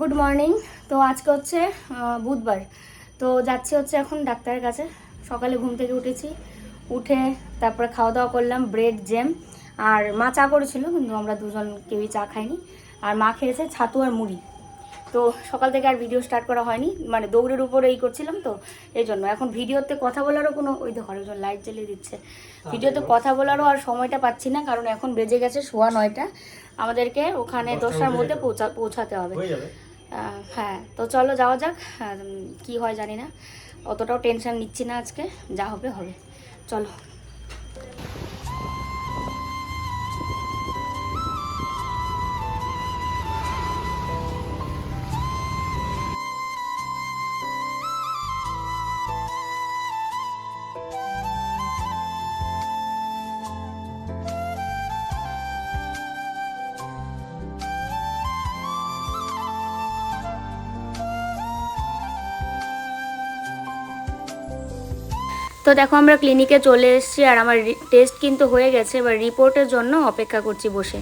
Good morning তো আজকে হচ্ছে বুধবার। তো যাচ্ছি হচ্ছে এখন ডাক্তারের কাছে। সকালে ঘুম থেকে উঠেছি। উঠে তারপরে খাওয়া দাওয়া করলাম ব্রেড জ্যাম আর মা চা করেছিল কিন্তু আমরা দুজন কেউই চা খাইনি। আর মা খেয়েছে ছাতু আর মুড়ি। তো সকাল থেকে আর ভিডিও স্টার্ট করা হয়নি। মানে দৌড়ের উপরে এই করছিলাম তো এই জন্য। এখন ভিডিওতে কথা বলারও কোনো ওই দেখো আরেকজন লাইট জ্বালিয়ে দিচ্ছে। ভিডিওতে কথা বলারও আর সময়টা পাচ্ছি না কারণ এখন বেজে গেছে সোয়া নয়টা। আমাদেরকে ওখানে দশটার মধ্যে পৌঁছা পৌঁছাতে হবে। হয়ে, তো চলো যাওয়া যাক। কি হয় জানি না। অতটাও টেনশন নিচ্ছি না আজকে। যা হবে হবে। চলো। তো দেখো আমরা ক্লিনিকে চলে এসেছি আর আমার টেস্ট কিন্তু হয়ে গেছে। এবার রিপোর্টের জন্য অপেক্ষা করছি বসে।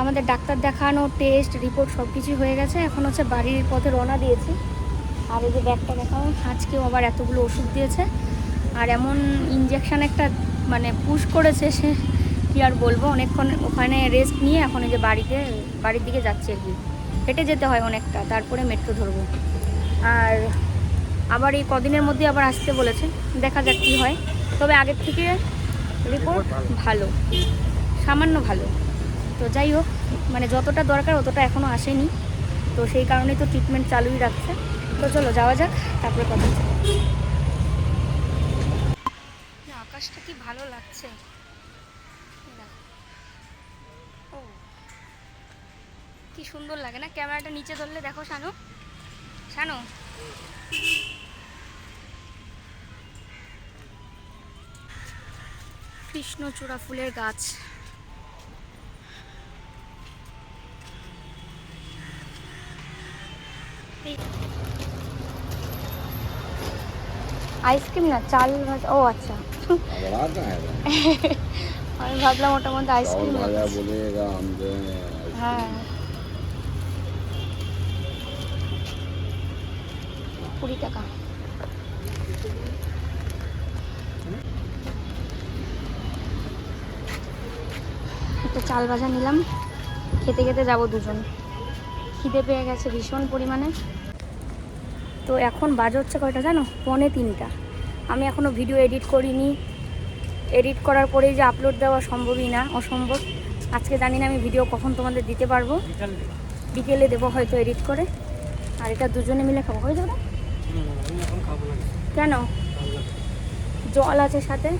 আমাদের ডাক্তার দেখানো টেস্ট রিপোর্ট সব কিছুই হয়ে গেছে। এখন হচ্ছে বাড়ির পথে রওনা দিয়েছি। আর এই যে ব্যাগটা দেখাও, আজকেও আবার এতগুলো ওষুধ দিয়েছে। আর এমন ইঞ্জেকশন একটা মানে পুশ করেছে সে, কী আর বলব? অনেকক্ষণ ওখানে রেস্ট নিয়ে এখন এই যে বাড়িতে, বাড়ির দিকে যাচ্ছে আর কি। হেঁটে যেতে হয় অনেকটা, তারপরে মেট্রো ধরবো। আর আবার এই কদিনের মধ্যে আবার আসতে বলেছে। দেখা যাক কী হয়। তবে আগের থেকে রিপোর্ট ভালো। সামান্য ভালো। তো যাই হোক মানে যতটা দরকার অতটা এখনও আসেনি। তো সেই কারণেই তো ট্রিটমেন্ট চালুই রাখছে। তো চলো, যাওয়া যাক, তারপরে কথা আকাশটা কি ভালো লাগছে? ও, কি সুন্দর লাগে না? ক্যামেরাটা নিচে ধরলে দেখো, শানু। শানু? কৃষ্ণচূড়া ফুলের গাছ। আইসক্রিম না চাল ও আচ্ছা। আমি ভাবলাম ওটার মধ্যে আইসক্রিম হ্যাঁ। কুড়ি টাকা। একটা চাল ভাজা নিলাম। খেতে খেতে যাব দুজন। খিদে পেয়ে গেছে ভীষণ পরিমাণে। তো এখন বাজে হচ্ছে কয়টা জানো? পৌনে তিনটা। আমি এখনও ভিডিও এডিট করিনি। এডিট করার পরেই যে আপলোড দেওয়া সম্ভবই না অসম্ভব। আজকে জানি না আমি ভিডিও কখন তোমাদের দিতে পারব। বিকেলে দেবো হয়তো এডিট করে। আর এটা দুজনে মিলে খাব। হয়ে যাবে কেন? জল আছে সাথে।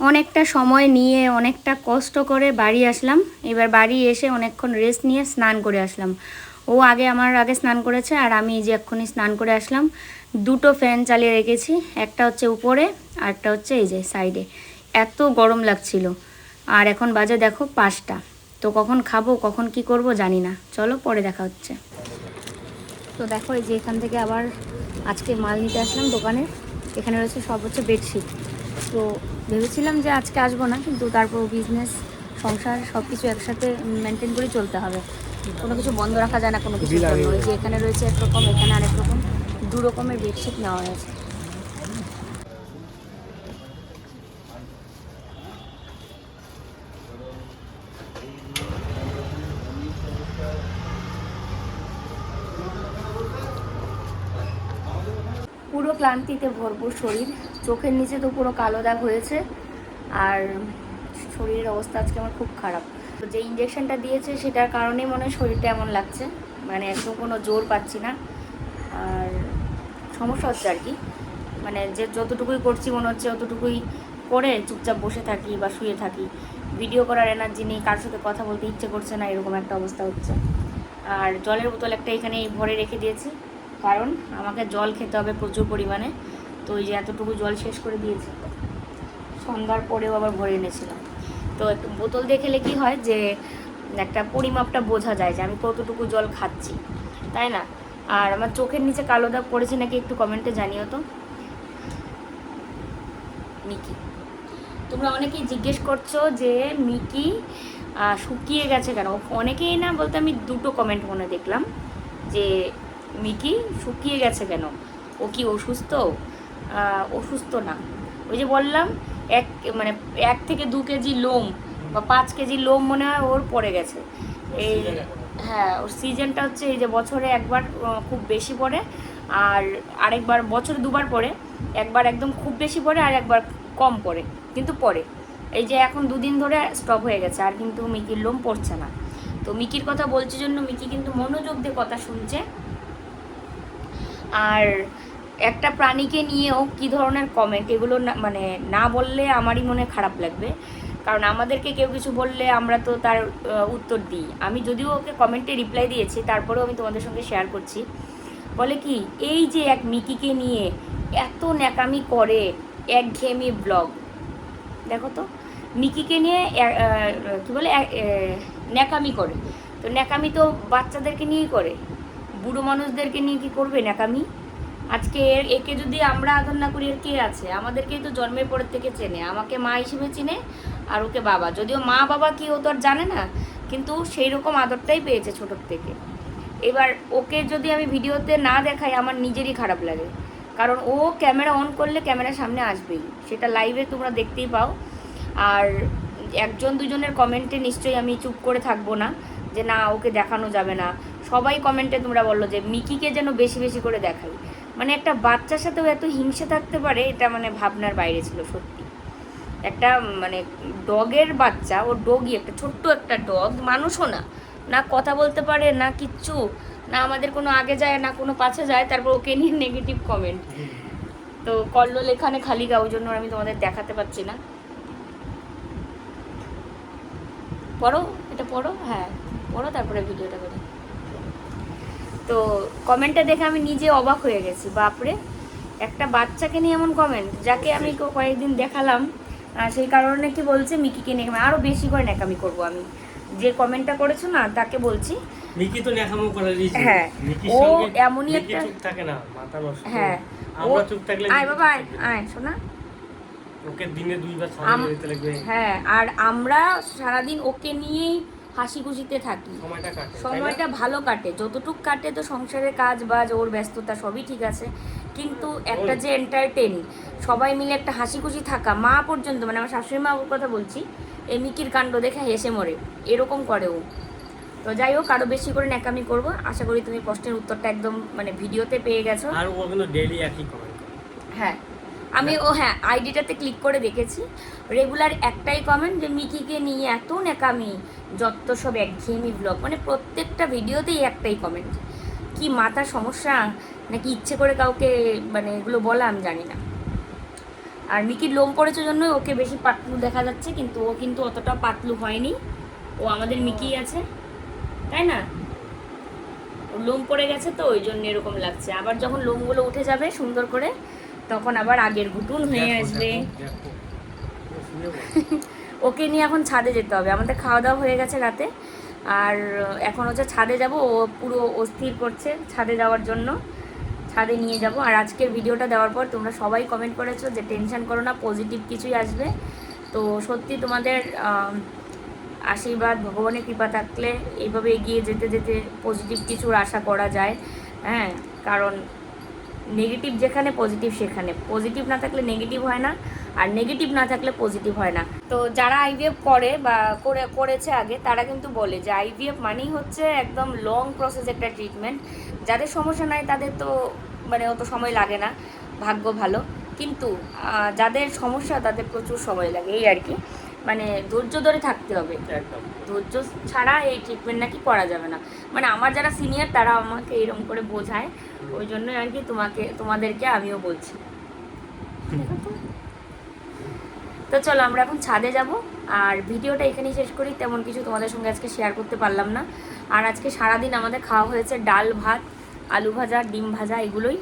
অনেকটা সময় নিয়ে, অনেকটা কষ্ট করে বাড়ি আসলাম। এবার বাড়ি এসে অনেকক্ষণ রেস্ট নিয়ে স্নান করে আসলাম। ও আগে আমার আগে স্নান করেছে আর আমি যে এক্ষুনি স্নান করে আসলাম। দুটো ফ্যান চালিয়ে রেখেছি, একটা হচ্ছে উপরে আর একটা হচ্ছে এই যে সাইডে এত গরম লাগছিল। আর এখন বাজে দেখো পাঁচটা। তো কখন খাব, কখন কি করব জানি না। চলো পরে দেখা হচ্ছে। তো দেখো এই যে এখান থেকে আবার আজকে মাল নিতে আসলাম দোকানে। এখানে রয়েছে সব হচ্ছে বেডশিট তো ভেবেছিলাম যে আজকে আসব না কিন্তু তারপর বিজনেস সংসার সব কিছু একসাথে মেনটেন করে চলতে হবে। কোনো কিছু বন্ধ রাখা যায় না কোনো কিছু যে এখানে রয়েছে একরকম এখানে আরেক রকম দু রকমের বেডশিট নেওয়া হয়েছে পুরো ক্লান্তিতে ভরপুর শরীর। চোখের নিচে তো পুরো কালো দাগ হয়েছে। আর শরীরের অবস্থা আজকে আমার খুব খারাপ। তো যে ইঞ্জেকশনটা দিয়েছে সেটার কারণেই মনে হয় শরীরটা এমন লাগছে। মানে একদম কোনো জোর পাচ্ছি না। আর সমস্যা হচ্ছে আর কি। মানে যে যতটুকুই করছি মনে হচ্ছে অতটুকুই করে চুপচাপ বসে থাকি বা শুয়ে থাকি। ভিডিও করার এনার্জি নেই কার সাথে কথা বলতে ইচ্ছে করছে না, এরকম একটা অবস্থা হচ্ছে। আর জলের বোতল একটা এখানে ভরে রেখে দিয়েছি। কারণ আমাকে জল খেতে হবে প্রচুর পরিমাণে। তো ওই যে এতটুকু জল শেষ করে দিয়েছি। সন্ধ্যার পরেও আবার ভরে এনেছিলাম। তো একটু বোতল দেখলে কি হয় যে, একটা পরিমাপটা বোঝা যায় যে আমি কতটুকু জল খাচ্ছি। তাই না? আর আমার চোখের নিচে কালো দাগ পড়েছে নাকি একটু কমেন্টে জানিও তো। মিকি। তোমরা অনেকেই জিজ্ঞেস করছ যে, মিকি শুকিয়ে গেছে কেন? অনেকেই না বলতে আমি দুটো কমেন্ট মনে দেখলাম। যে মিকি শুকিয়ে গেছে কেন? ও কি অসুস্থ? অসুস্থ না। ওই যে বললাম এক মানে এক থেকে দু কেজি লোম বা পাঁচ কেজি লোম মনে হয় ওর পড়ে গেছে। এই হ্যাঁ ওর সিজনটা হচ্ছে এই যে বছরে একবার খুব বেশি পড়ে আর আরেকবার বছরে দুবার পড়ে। একবার একদম খুব বেশি পড়ে আর একবার কম পড়ে কিন্তু পড়ে। এই যে এখন দুদিন ধরে স্টপ হয়ে গেছে আর কিন্তু মিকির লোম পড়ছে না। তো মিকির কথা বলছে জন্য মিকি কিন্তু মনোযোগ দিয়ে কথা শুনছে। আর একটা প্রাণীকে নিয়েও কি ধরনের কমেন্ট এগুলো না মানে না বললে আমারই মনে খারাপ লাগবে। কারণ আমাদেরকে কেউ কিছু বললে আমরা তো তার উত্তর দিই। আমি যদিও ওকে কমেন্টে রিপ্লাই দিয়েছি, তারপরেও আমি তোমাদের সঙ্গে শেয়ার করছি। বলে কি, এই যে এক মিকিকে নিয়ে এত ন্যাকামি করে একঘেয়েমি ব্লগ দেখো তো, মিকিকে নিয়ে কী বলে ন্যাকামি করে। তো ন্যাকামি তো বাচ্চাদেরকে নিয়েই করে। বুড়ো মানুষদেরকে নিয়ে কি করবে ন্যাকামি? আজকে এর, একে যদি আমরা আদর না করি, এর কে আছে? আমাদেরকেই তো জন্মের পরের থেকে চেনে। আমাকে মা হিসেবে চিনে, আর ওকে বাবা। যদিও মা বাবা কি ও তো আর জানে না, কিন্তু সেই রকম আদরটাই পেয়েছে ছোটোর থেকে। এবার ওকে যদি আমি ভিডিওতে না দেখাই, আমার নিজেরই খারাপ লাগে। কারণ ও ক্যামেরা অন করলে ক্যামেরার সামনে আসবেই। সেটা লাইভে তোমরা দেখতেই পাও। আর একজন দুজনের কমেন্টে নিশ্চয়ই আমি চুপ করে থাকব না, যে না, ওকে দেখানো যাবে না। সবাই কমেন্টে তোমরা বলল যে, মিকিকে যেন বেশি বেশি করে দেখাই। মানে একটা বাচ্চার সাথেও এত হিংসে থাকতে পারে, এটা মানে ভাবনার বাইরে ছিল সত্যি। একটা মানে ডগের বাচ্চা, ও ডগই, একটা ছোট্ট একটা ডগ, মানুষও না। না কথা বলতে পারে, না কিচ্ছু, না আমাদের কোনো আগে যায়, না কোনো পাশে যায়, তারপর ওকে নিয়ে নেগেটিভ কমেন্ট তো কল্লোল এখানে খালি গা, ওই জন্য আমি তোমাদের দেখাতে পাচ্ছি না। পড়ো, এটা পড়ো? হ্যাঁ পড়ো, তারপরে ভিডিওটা করি। তো কমেন্টটা দেখে আমি নিজে অবাক হয়ে গেছি বাপরে। একটা বাচ্চাকে নিয়ে এমন কমেন্ট যাকে আমি কয়েকদিন দেখালাম সেই কারণে কি বলছে মিকিকে নিয়ে আরও বেশি করে ন্যাকামি করব আমি। যে কমেন্টটা করেছ না তাকে বলছি। মিকি তো নেখামো করে দিয়েছে। হ্যাঁ, ও এমনই একটা- চুপ থাকে না মাথা নষ্ট। হ্যাঁ আমরা চুপ থাকলে আয় বাবা আয় আয় শোনা। ওকে দিনে দুইবার আম- দিতে লাগবে। হ্যাঁ আর আমরা সারাদিন ওকে নিয়েই হাসি খুশিতে থাকি। সময়টা ভালো কাটে। যতটুক কাটে তো সংসারের কাজ বাজ ওর ব্যস্ততা সবই ঠিক আছে। কিন্তু একটা যে এন্টারটেন সবাই মিলে একটা হাসি খুশি থাকা মা পর্যন্ত মানে আমার শাশুড়ি মা ওর কথা বলছি এই মিকির কাণ্ড দেখে হেসে মরে। এরকম করে ও। তো যাই হোক আরও বেশি করে ন্যাকামি করব। আশা করি তুমি প্রশ্নের উত্তরটা একদম মানে ভিডিওতে পেয়ে গেছো। আর ও কিন্তু ডেইলি একই কমেন্ট হ্যাঁ। আমি ও হ্যাঁ আইডিটাতে ক্লিক করে দেখেছি। রেগুলার একটাই কমেন্ট যে, মিকিকে নিয়ে এত নেকামি যত সব একঘেয়েমি ব্লগ মানে প্রত্যেকটা ভিডিওতেই একটাই কমেন্ট কি মাথার সমস্যা? নাকি ইচ্ছে করে কাউকে মানে এগুলো বলা আমি জানি না। আর মিকির লোম পড়েছে জন্য ওকে বেশি পাতলু দেখা যাচ্ছে, কিন্তু ও কিন্তু অতটা পাতলু হয়নি। ও আমাদের মিকি আছে, তাই না? লোম পড়ে গেছে তো, ওই জন্য এরকম লাগছে। আবার যখন লোমগুলো উঠে যাবে সুন্দর করে তখন আবার আগের ঘুটুন হয়ে আসবে। ওকে নিয়ে এখন ছাদে যেতে হবে। আমাদের খাওয়া দাওয়া হয়ে গেছে রাতে। আর এখন হচ্ছে ছাদে যাব। ও পুরো অস্থির করছে ছাদে যাওয়ার জন্য। ছাদে নিয়ে যাব। আর আজকের ভিডিওটা দেওয়ার পর তোমরা সবাই কমেন্ট করেছ যে টেনশন করো না পজিটিভ কিছুই আসবে। তো সত্যি তোমাদের আশীর্বাদ ভগবানের কৃপা থাকলে এইভাবে এগিয়ে যেতে যেতে পজিটিভ কিছুর আশা করা যায়। হ্যাঁ কারণ নেগেটিভ যেখানে পজিটিভ সেখানে। পজিটিভ না থাকলে নেগেটিভ হয় না, আর নেগেটিভ না থাকলে পজিটিভ হয় না। তো যারা আইভিএফ করে বা করে, করেছে আগে, তারা কিন্তু বলে যে আইভিএফ মানেই হচ্ছে একদম লং প্রসেস একটা ট্রিটমেন্ট যাদের সমস্যা নাই, তাদের তো মানে অত সময় লাগে না। ভাগ্য ভালো। কিন্তু যাদের সমস্যা, তাদের প্রচুর সময় লাগে, এই আর কি। মানে ধৈর্য ধরে থাকতে হবে। ধৈর্য ছাড়া এই ট্রিটমেন্ট নাকি করা যাবে না। মানে আমার যারা সিনিয়র তারা আমাকে এরকম করে বোঝায় ওই জন্য আর কি তোমাকে তোমাদেরকে আমিও বলছি। তো। চলো আমরা এখন ছাদে যাব আর ভিডিওটা এখানেই শেষ করি। তেমন কিছু তোমাদের সঙ্গে আজকে শেয়ার করতে পারলাম না। আর আজকে সারাদিন আমাদের খাওয়া হয়েছে ডাল ভাত আলু ভাজা ডিম ভাজা এগুলোই।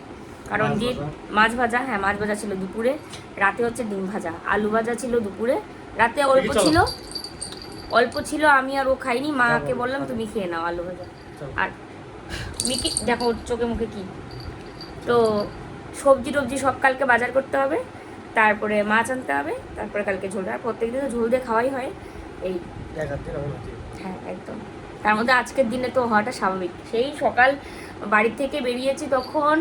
কারণ ভাজা? মাছ ভাজা হ্যাঁ মাছ ভাজা ছিল দুপুরে রাতে হচ্ছে ডিম ভাজা। আলু ভাজা ছিল দুপুরে রাতে অল্প ছিল। অল্প ছিল আমি আর ও খাইনি। মাকে বললাম তুমি খেয়ে নাও আলু ভাজা। আর মিকি দেখো ওর চোখে মুখে কি। তো সবজি টবজি সব কালকে বাজার করতে হবে। তারপরে মাছ আনতে হবে। তারপরে কালকে ঝোল। আর প্রত্যেক দিন তো ঝোল দিয়ে খাওয়াই হয়। এই হ্যাঁ একদম। তার মধ্যে আজকের দিনে তো হওয়াটা স্বাভাবিক। সেই সকাল বাড়ি থেকে বেরিয়েছি তখন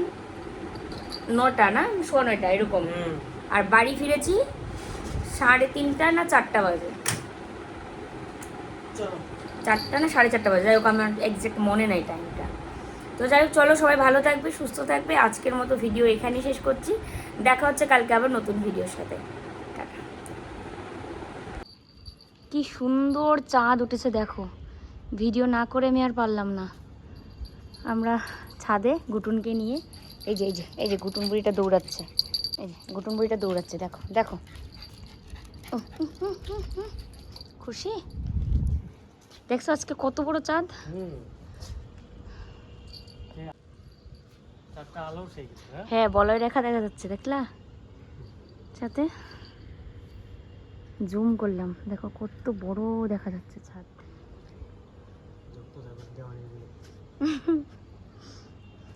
নটা না? সোয়া নয়টা এরকম। আর বাড়ি ফিরেছি সাড়ে তিনটা না চারটা বাজে? চলো। চারটা না সাড়ে চারটা বাজে? যাই হোক আমার একজ্যাক্ট মনে নেই টাইমটা তো যাই হোক চলো সবাই ভালো থাকবে সুস্থ থাকবে। আজকের মতো ভিডিও এখানেই শেষ করছি। দেখা হচ্ছে কালকে আবার নতুন ভিডিওর সাথে। কি সুন্দর চাঁদ উঠেছে দেখো। ভিডিও না করে আমি আর পারলাম না। আমরা ছাদে গুটুনকে নিয়ে এই যে এই যে এই যে গুটুন বুড়িটা দৌড়াচ্ছে। এই যে গুটুন বুড়িটা দৌড়াচ্ছে দেখো দেখো। খুশি? দেখছ আজকে কত বড় চাঁদ? গেছে হ্যাঁ হ্যাঁ? বলয় রেখা দেখা যাচ্ছে দেখলা? সাথে জুম করলাম দেখো কত বড় দেখা যাচ্ছে ছাদ